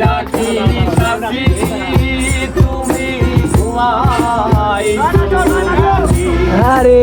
ডাকি কাশি তুমি আরে।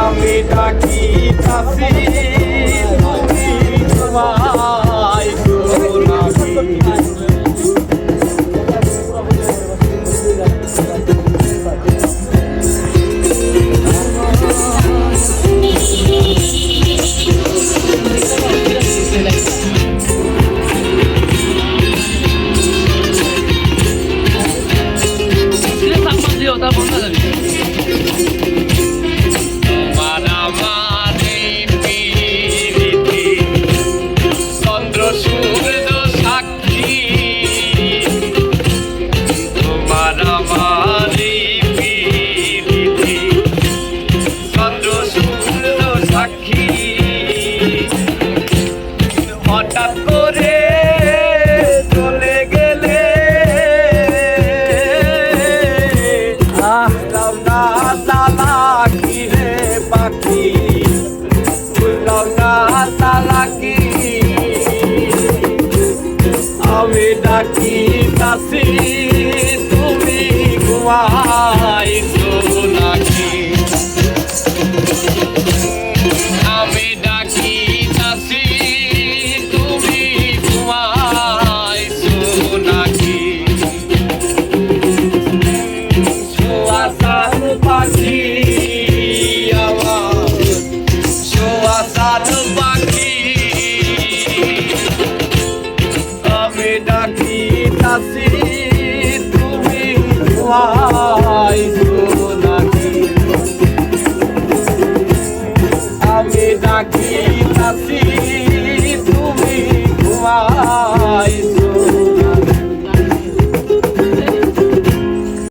আমি ডাকি চাষি Oh, হায় assim.